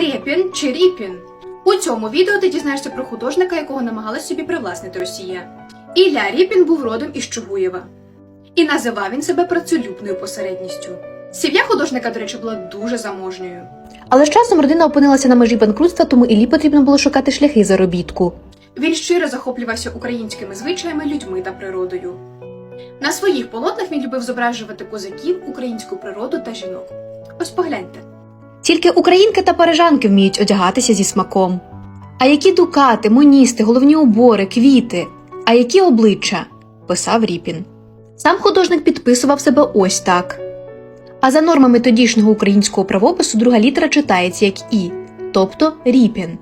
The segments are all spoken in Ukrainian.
Рєпін чи Ріпін. У цьому відео ти дізнаєшся про художника, якого намагалась собі привласнити Росія. Ілля Ріпін був родом із Чугуєва. І називав він себе працелюбною посередністю. Сім'я художника, до речі, була дуже заможньою. Але з часом родина опинилася на межі банкрутства, тому Іллі потрібно було шукати шляхи заробітку. Він щиро захоплювався українськими звичаями, людьми та природою. На своїх полотнах він любив зображувати козаків, українську природу та жінок. Ось погляньте. Тільки українки та парижанки вміють одягатися зі смаком. А які дукати, моністи, головні убори, квіти, а які обличчя? писав Ріпін. Сам художник підписував себе ось так. А за нормами тодішнього українського правопису друга літера читається як І, тобто Ріпін.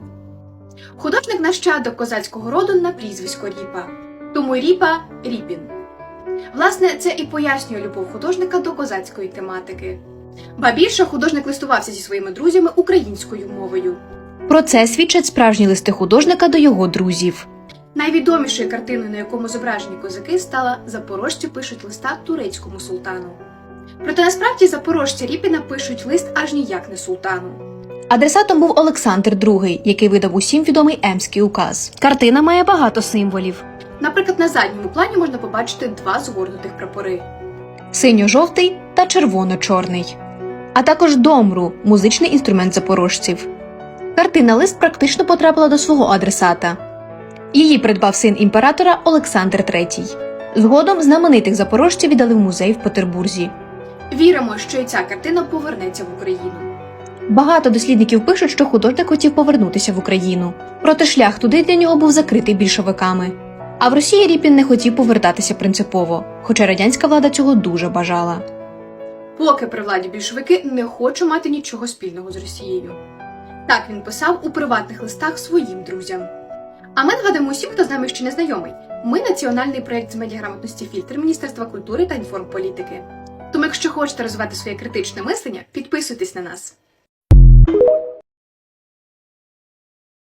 Художник нащадок козацького роду на прізвисько Ріпа, тому Ріпа Ріпін. Власне, це і пояснює любов художника до козацької тематики. Ба більше художник листувався зі своїми друзями українською мовою. Про це свідчать справжні листи художника до його друзів. Найвідомішою картиною, на якому зображені козаки, стала Запорожці пишуть листа турецькому султану. Проте насправді запорожці Ріпіна пишуть лист аж ніяк не султану. Адресатом був Олександр II, який видав усім відомий Емський указ. Картина має багато символів: Наприклад, на задньому плані можна побачити два згорнутих прапори. синьо-жовтий та червоно-чорний, а також домру музичний інструмент запорожців. Картина лист практично потрапила до свого адресата. Її придбав син імператора Олександр III. Згодом знаменитих запорожців віддали в музей в Петербурзі. Віримо, що і ця картина повернеться в Україну. Багато дослідників пишуть, що художник хотів повернутися в Україну, проте шлях туди для нього був закритий більшовиками. А в Росії Ріпін не хотів повертатися принципово, хоча радянська влада цього дуже бажала. Поки при владі більшовики не хочу мати нічого спільного з Росією. Так він писав у приватних листах своїм друзям. А ми нагадуємо усім, хто з нами ще не знайомий. Ми національний проєкт з медіаграмотності фільтр Міністерства культури та інформполітики. Тому, якщо хочете розвивати своє критичне мислення, підписуйтесь на нас.